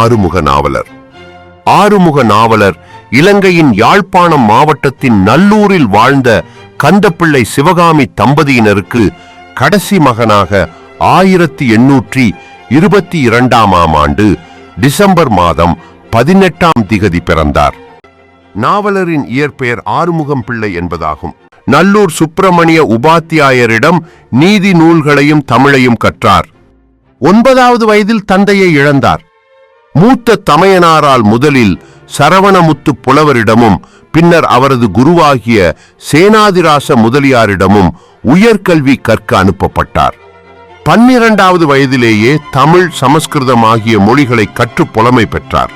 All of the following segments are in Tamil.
ஆறுமுக நாவலர். ஆறுமுக நாவலர் இலங்கையின் யாழ்ப்பாணம் மாவட்டத்தின் நல்லூரில் வாழ்ந்த கந்தப்பிள்ளை சிவகாமி தம்பதியினருக்கு கடைசி மகனாக ஆயிரத்தி எண்ணூற்றி இருபத்தி இரண்டாம் ஆண்டு டிசம்பர் மாதம் பதினெட்டாம் திகதி பிறந்தார். நாவலரின் இயற்பெயர் ஆறுமுகம் பிள்ளை என்பதாகும். நல்லூர் சுப்பிரமணிய உபாத்தியாயரிடம் நீதி நூல்களையும் தமிழையும் கற்றார். ஒன்பதாவது வயதில் தந்தையை இழந்தார். மூத்த தமையனாரால் முதலில் சரவணமுத்து புலவரிடமும் பின்னர் அவரது குருவாகிய சேனாதிராச முதலியாரிடமும் உயர்கல்வி கற்க அனுப்பப்பட்டார். பன்னிரண்டாவது வயதிலேயே தமிழ் சமஸ்கிருதம் ஆகிய மொழிகளை கற்று புலமை பெற்றார்.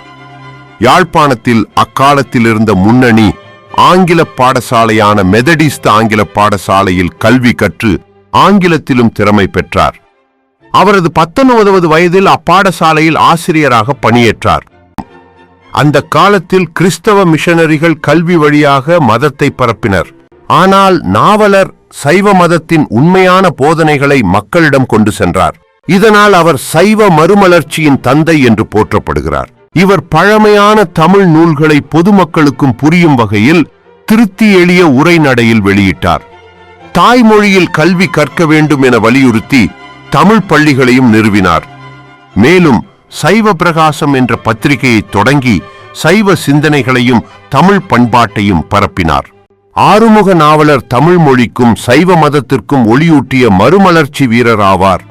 யாழ்ப்பாணத்தில் அக்காலத்தில் இருந்த முன்னணி ஆங்கில பாடசாலையான மெதடிஸ்ட் ஆங்கில பாடசாலையில் கல்வி கற்று ஆங்கிலத்திலும் திறமை பெற்றார். அவரது பத்தொன்பதாவது வயதில் அப்பாடசாலையில் ஆசிரியராக பணியேற்றார். அந்த காலத்தில் கிறிஸ்தவ மிஷனரிகள் கல்வி வழியாக மதத்தை பரப்பினர். ஆனால் நாவலர் சைவ மதத்தின் உண்மையான போதனைகளை மக்களிடம் கொண்டு சென்றார். இதனால் அவர் சைவ மறுமலர்ச்சியின் தந்தை என்று போற்றப்படுகிறார். இவர் பழமையான தமிழ் நூல்களை பொதுமக்களுக்கும் புரியும் வகையில் திருத்தி எளிய உரைநடையில் வெளியிட்டார். தாய்மொழியில் கல்வி கற்க வேண்டும் என வலியுறுத்தி தமிழ் பள்ளிகளையும் நிறுவினார். மேலும் சைவ பிரகாசம் என்ற பத்திரிகையை தொடங்கி சைவ சிந்தனைகளையும் தமிழ் பண்பாட்டையும் பரப்பினார். ஆறுமுக நாவலர் தமிழ் மொழிக்கும் சைவ மதத்திற்கும் ஒளியூட்டிய மறுமலர்ச்சி வீரர் ஆவார்